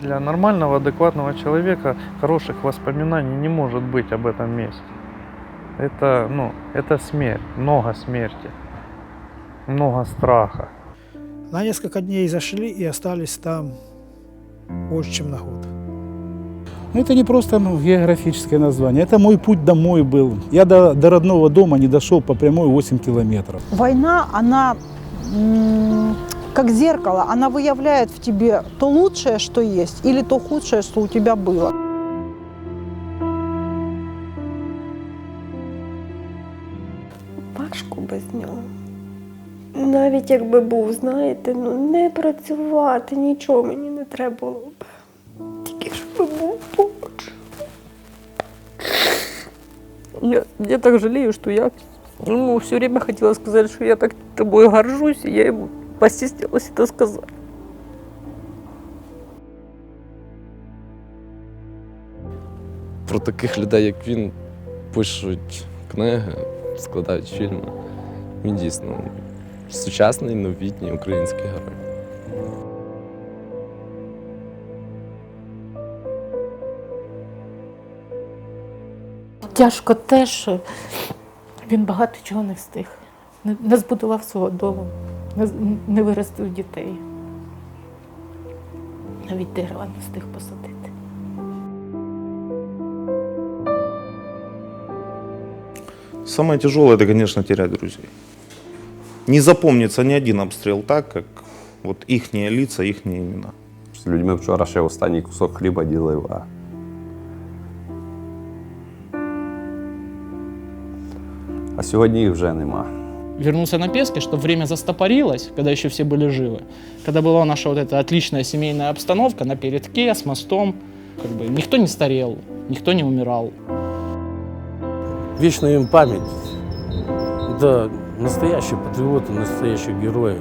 Для нормального, адекватного человека хороших воспоминаний не может быть об этом месте. Это, ну, это смерть, много смерти, много страха. На несколько дней зашли и остались там больше, чем на год. Ну, Это не просто ну, географическое название, это мой путь домой был. Я до, до родного дома не дошел по прямой 8 километров. Война, она м, как зеркало, она выявляет в тебе то лучшее, что есть, или то худшее, что у тебя было. Важко без нього. Навіть якби був, знаєте, ну не працювати, нічого мені не треба було б. Тільки щоб був поруч. Я, я так жалею, что я ему все время хотела сказать, что я так тобой горжусь, и я ему постеснялась это сказать. Про таких людей, як він, пишуть книги, складають фільми. Він дійсно сучасний новітній український герой. Тяжко те, що він багато чого не встиг. Не, не збудував свого дому, не, виростив дітей. Навіть дерева не встиг посадити. Самое тяжелое, это, конечно, терять друзей. Не запомнится ни один обстрел так, как вот ихние лица, ихние имена. З людьми вчора ще останній кусок хліба ділив, а. А сьогодні їх вже нема. Вернулся на Пески, что время застопорилось, когда еще все были живы, когда была наша вот эта отличная семейная обстановка на передке с мостом, как бы никто не старел, никто не умирал. Вечная им память. Да, настоящие патриоты, настоящие герои.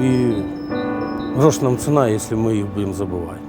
И грош нам цена, если мы их будем забывать.